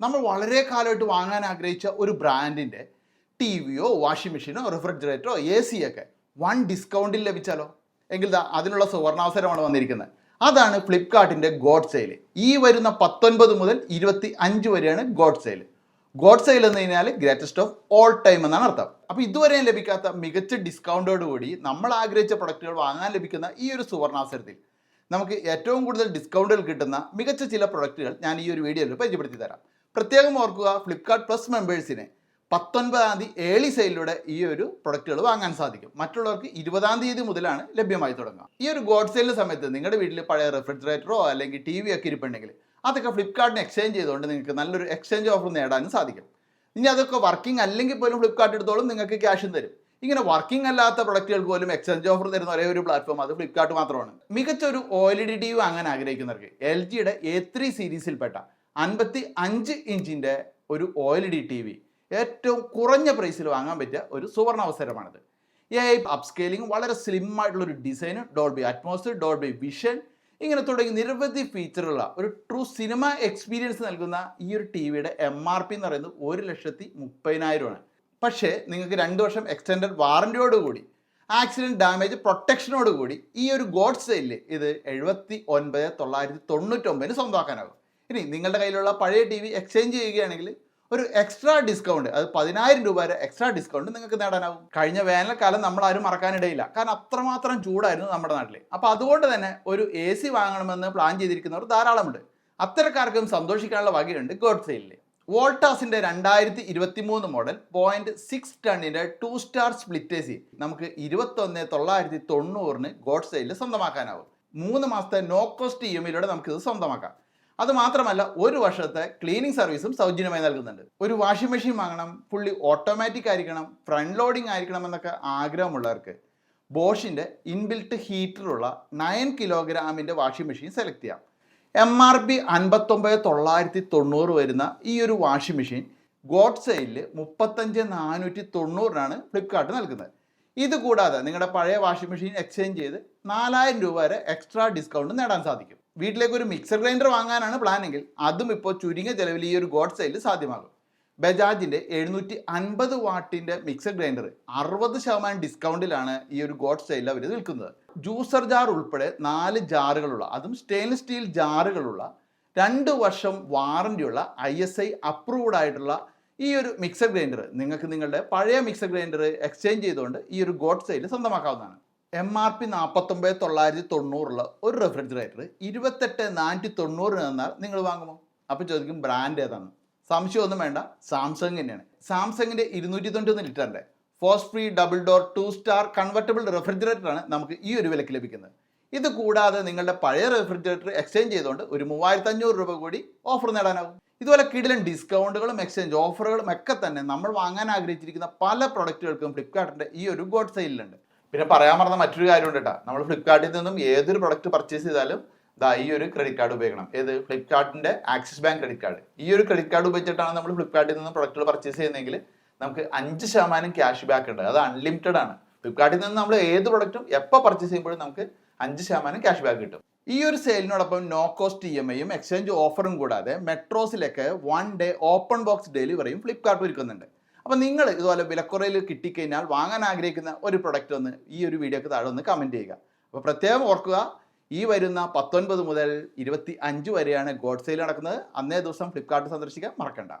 നമ്മൾ വളരെ കാലമായിട്ട് വാങ്ങാൻ ആഗ്രഹിച്ച ഒരു ബ്രാൻഡിന്റെ ടി വിയോ വാഷിംഗ് മെഷീനോ റെഫ്രിജറേറ്ററോ എ സി ഒക്കെ വൺ ഡിസ്കൗണ്ടിൽ ലഭിച്ചാലോ? എങ്കിൽ അതിനുള്ള സുവർണാവസരമാണ് വന്നിരിക്കുന്നത്. അതാണ് ഫ്ലിപ്കാർട്ടിന്റെ ഗോഡ് സെയിൽ. ഈ വരുന്ന പത്തൊൻപത് മുതൽ ഇരുപത്തി അഞ്ച് വരെയാണ് ഗോഡ് സെയിൽ. ഗോഡ് സെയിൽ എന്ന് കഴിഞ്ഞാൽ ഗ്രേറ്റസ്റ്റ് ഓഫ് ഓൾ ടൈം എന്നാണ് അർത്ഥം. അപ്പോൾ ഇതുവരെയും ലഭിക്കാത്ത മികച്ച ഡിസ്കൗണ്ടോട് കൂടി നമ്മൾ ആഗ്രഹിച്ച പ്രൊഡക്റ്റുകൾ വാങ്ങാൻ ലഭിക്കുന്ന ഈ ഒരു സുവർണാവസരത്തിൽ നമുക്ക് ഏറ്റവും കൂടുതൽ ഡിസ്കൗണ്ടുകൾ കിട്ടുന്ന മികച്ച ചില പ്രൊഡക്റ്റുകൾ ഞാൻ ഈ ഒരു വീഡിയോയിൽ പരിചയപ്പെടുത്തി തരാം. പ്രത്യേകം ഓർക്കുക ഫ്ലിപ്കാർട്ട് പ്ലസ് മെമ്പേഴ്സിന് പത്തൊൻപതാം തീയതി ഏളി സെയിലൂടെ ഈ ഒരു പ്രൊഡക്റ്റുകൾ വാങ്ങാൻ സാധിക്കും. മറ്റുള്ളവർക്ക് ഇരുപതാം തീയതി മുതലാണ് ലഭ്യമായി തുടങ്ങുക. ഈ ഒരു ഗോഡ് സെയിലിന് സമയത്ത് നിങ്ങളുടെ വീട്ടിൽ പഴയ റെഫ്രിജറേറ്ററോ അല്ലെങ്കിൽ ടി വി ഒക്കെ ഇരിപ്പുണ്ടെങ്കിൽ അതൊക്കെ ഫ്ലിപ്കാർട്ടിന് എക്സ്ചേഞ്ച് ചെയ്തുകൊണ്ട് നിങ്ങൾക്ക് നല്ലൊരു എക്സ്ചേഞ്ച് ഓഫർ നേടാനും സാധിക്കും. ഇനി അതൊക്കെ വർക്കിംഗ് അല്ലെങ്കിൽ പോലും ഫ്ലിപ്കാർട്ട് എടുത്തോളും നിങ്ങൾക്ക് ക്യാഷും തരും. ഇങ്ങനെ വർക്കിംഗ് അല്ലാത്ത പ്രൊഡക്റ്റുകൾക്ക് പോലും എക്സ്ചേഞ്ച് ഓഫർ തരുന്ന ഒരേ ഒരു പ്ലാറ്റ്ഫോം അത് ഫ്ലിപ്കാർട്ട് മാത്രമാണ്. മികച്ച ഒരു O L D T V വാങ്ങാൻ ആഗ്രഹിക്കുന്നവർക്ക് എൽ ജിയുടെ എ ത്രീ സീരീസിൽപ്പെട്ട അൻപത്തി അഞ്ച് ഇഞ്ചിന്റെ ഒരു O L D T V ഏറ്റവും കുറഞ്ഞ പ്രൈസിൽ വാങ്ങാൻ പറ്റിയ ഒരു സുവർണ അവസരമാണിത്. എ ഐ വളരെ സ്ലിം ആയിട്ടുള്ള ഒരു design Dolby atmosphere Dolby vision ഇങ്ങനെ തുടങ്ങി നിരവധി ഫീച്ചറുള്ള ഒരു ട്രൂ സിനിമ എക്സ്പീരിയൻസ് നൽകുന്ന ഈ ഒരു ടി വിയുടെ എം ആർ പി എന്ന് പറയുന്നത് ഒരു ലക്ഷത്തി മുപ്പതിനായിരമാണ്. പക്ഷേ നിങ്ങൾക്ക് രണ്ട് വർഷം എക്സ്റ്റൻഡഡ് വാറന്റിയോടുകൂടി ആക്സിഡന്റ് ഡാമേജ് പ്രൊട്ടക്ഷനോട് കൂടി ഈ ഒരു ഗോഡ് സെയിലിൽ ഇത് എഴുപത്തി ഒൻപത് തൊള്ളായിരത്തി തൊണ്ണൂറ്റൊമ്പതിന് സ്വന്തമാക്കാനാകും. ഇനി നിങ്ങളുടെ കയ്യിലുള്ള പഴയ ടി വി എക്സ്ചേഞ്ച് ചെയ്യുകയാണെങ്കിൽ ഒരു എക്സ്ട്രാ ഡിസ്കൗണ്ട് അത് പതിനായിരം രൂപ വരെ എക്സ്ട്രാ ഡിസ്കൗണ്ട് നിങ്ങൾക്ക് നേടാനാവും. കഴിഞ്ഞ വേനൽക്കാലം നമ്മൾ ആരും മറക്കാനിടയില്ല. കാരണം അത്രമാത്രം ചൂടായിരുന്നു നമ്മുടെ നാട്ടിൽ അപ്പോൾ അതുകൊണ്ട് തന്നെ ഒരു എ സി വാങ്ങണമെന്ന് പ്ലാൻ ചെയ്തിരിക്കുന്നവർ ധാരാളമുണ്ട്. അത്തരക്കാർക്കും സന്തോഷിക്കാനുള്ള വകയുണ്ട് ഗോഡ് സെയിലിൽ വോൾട്ടാസിന്റെ രണ്ടായിരത്തി ഇരുപത്തി മൂന്ന് model point six ടണ്ണിന്റെ two star split A C നമുക്ക് ഇരുപത്തൊന്ന് തൊള്ളായിരത്തി തൊണ്ണൂറിന് ഗോഡ് സെയിലിൽ സ്വന്തമാക്കാനാവും. മൂന്ന് മാസത്തെ നോ കോസ്റ്റ് ഇ എം ഐയിലൂടെ നമുക്കിത് സ്വന്തമാക്കാം. അത് മാത്രമല്ല ഒരു വർഷത്തെ ക്ലീനിങ് സർവീസും സൗജന്യമായി നൽകുന്നുണ്ട്. ഒരു വാഷിംഗ് മെഷീൻ വാങ്ങണം ഫുള്ളി ഓട്ടോമാറ്റിക് ആയിരിക്കണം ഫ്രണ്ട് ലോഡിംഗ് ആയിരിക്കണം എന്നൊക്കെ ആഗ്രഹമുള്ളവർക്ക് ബോഷിന്റെ ഇൻബിൽറ്റ് ഹീറ്ററുള്ള നയൻ കിലോഗ്രാമിന്റെ വാഷിംഗ് മെഷീൻ സെലക്ട് ചെയ്യാം. എം ആർ പി അൻപത്തൊമ്പത് തൊള്ളായിരത്തി തൊണ്ണൂറ് വരുന്ന ഈ ഒരു വാഷിംഗ് മെഷീൻ ഗോഡ് സെയിലിൽ മുപ്പത്തഞ്ച് നാനൂറ്റി തൊണ്ണൂറിനാണ് ഫ്ലിപ്കാർട്ട് നൽകുന്നത്. ഇത് കൂടാതെ നിങ്ങളുടെ പഴയ വാഷിംഗ് മെഷീൻ എക്സ്ചേഞ്ച് ചെയ്ത് നാലായിരം രൂപ വരെ എക്സ്ട്രാ ഡിസ്കൗണ്ട് നേടാൻ സാധിക്കും. വീട്ടിലേക്ക് ഒരു മിക്സർ ഗ്രൈൻഡർ വാങ്ങാനാണ് പ്ലാനെങ്കിൽ അതും ഇപ്പോൾ ചുരുങ്ങിയ ചെലവിൽ ഈ ഒരു ഗോഡ് സെയിൽ സാധ്യമാകും. ബജാജിന്റെ എഴുന്നൂറ്റി അൻപത് വാട്ടിന്റെ മിക്സർ ഗ്രൈൻഡർ അറുപത് ശതമാനം ഡിസ്കൗണ്ടിലാണ് ഈ ഒരു ഗോഡ് സെയിൽ അവർ വിൽക്കുന്നത്. ജ്യൂസർ ജാർ ഉൾപ്പെടെ നാല് ജാറുകളുള്ള അതും സ്റ്റെയിൻലെസ് സ്റ്റീൽ ജാറുകളുള്ള രണ്ട് വർഷം വാറന്റിയുള്ള ഐ എസ് ഐ അപ്രൂവ്ഡ് ആയിട്ടുള്ള ഈ ഒരു മിക്സർ ഗ്രൈൻഡർ നിങ്ങൾക്ക് നിങ്ങളുടെ പഴയ മിക്സർ ഗ്രൈൻഡർ എക്സ്ചേഞ്ച് ചെയ്തുകൊണ്ട് ഈ ഒരു ഗോഡ് സെയിൽ സ്വന്തമാക്കാവുന്നതാണ്. എം ആർ പി നാൽപ്പത്തൊമ്പത് തൊള്ളായിരത്തി തൊണ്ണൂറുള്ള ഒരു റെഫ്രിജറേറ്റർ ഇരുപത്തെട്ട് നാനൂറ്റി തൊണ്ണൂറിന് തന്നാൽ നിങ്ങൾ വാങ്ങുമോ? അപ്പോൾ ചോദിക്കും ബ്രാൻഡ് ഏതാണ്? സംശയമൊന്നും വേണ്ട സാംസങ് തന്നെയാണ്. സാംസങ്ങിന്റെ ഇരുന്നൂറ്റി തൊണ്ണൂറ്റൊന്ന് ലിറ്ററിന്റെ free double door two star convertible refrigerator ആണ് നമുക്ക് ഈ ഒരു വിലക്ക് ലഭിക്കുന്നത്. ഇത് കൂടാതെ നിങ്ങളുടെ പഴയ റെഫ്രിജറേറ്റർ എക്സ്ചേഞ്ച് ചെയ്തുകൊണ്ട് ഒരു മൂവായിരത്തി അഞ്ഞൂറ് രൂപ കൂടി ഓഫർ നേടാനാവും ഇതുപോലെ കിടിലൻ ഡിസ്കൗണ്ടുകളും എക്സ്ചേഞ്ച് ഓഫറുകളും ഒക്കെ തന്നെ നമ്മൾ വാങ്ങാൻ ആഗ്രഹിച്ചിരിക്കുന്ന പല പ്രൊഡക്റ്റുകൾക്കും ഫ്ലിപ്കാർട്ടിന്റെ ഈ ഒരു ഗോഡ് സെയിലുണ്ട് പിന്നെ പറയാൻ മറന്ന മറ്റൊരു കാര്യം ഉണ്ട് കേട്ടോ നമ്മൾ ഫ്ലിപ്കാർട്ടിൽ നിന്നും ഏതൊരു പ്രൊഡക്റ്റ് പർച്ചേസ് ചെയ്താലും ദാ ഈ ഒരു ക്രെഡിറ്റ് കാർഡ് ഉപയോഗിക്കണം. ഏത്? ഫ്ലിപ്കാർട്ടിന്റെ ആക്സിസ് ബാങ്ക് ക്രെഡിറ്റ് കാർഡ് ഈ ഒരു ക്രെഡിറ്റ് കാർഡ് ഉപയോഗിച്ചിട്ടാണ് നമ്മൾ ഫ്ലിപ്കാർട്ടിൽ നിന്നും പ്രൊഡക്റ്റുകൾ പർച്ചേസ് ചെയ്യുന്നതെങ്കിൽ നമുക്ക് അഞ്ച് ശതമാനം ക്യാഷ് ബാക്ക് ഉണ്ട്. അത് അൺലിമിറ്റഡ് ആണ്. ഫ്ലിപ്കാർട്ടിൽ നിന്ന് നമ്മൾ ഏത് പ്രൊഡക്റ്റും എപ്പോൾ പർച്ചേസ് ചെയ്യുമ്പോഴും നമുക്ക് അഞ്ച് ശതമാനം ക്യാഷ് ബാക്ക് കിട്ടും. ഈ ഒരു സെയിലിനോടൊപ്പം നോ കോസ്റ്റ് ഇ എം ഐയും എക്സ്ചേഞ്ച് ഓഫറും കൂടാതെ മെട്രോസിലൊക്കെ വൺ ഡേ ഓപ്പൺ ബോക്സ് ഡെലിവറിയും ഫ്ലിപ്കാർട്ട് ഒരുക്കുന്നുണ്ട്. അപ്പോൾ നിങ്ങൾ ഇതുപോലെ വിലക്കുറയിൽ കിട്ടിക്കഴിഞ്ഞാൽ വാങ്ങാൻ ആഗ്രഹിക്കുന്ന ഒരു പ്രൊഡക്റ്റ് ഒന്ന് ഈ ഒരു വീഡിയോക്ക് താഴെ ഒന്ന് കമന്റ് ചെയ്യുക. അപ്പോൾ പ്രത്യേകം ഓർക്കുക ഈ വരുന്ന പത്തൊൻപത് മുതൽ ഇരുപത്തി അഞ്ച് വരെയാണ് ഗോഡ് സെയിൽ നടക്കുന്നത്. അന്നേ ദിവസം ഫ്ലിപ്കാർട്ട് സന്ദർശിക്കാൻ മറക്കണ്ട.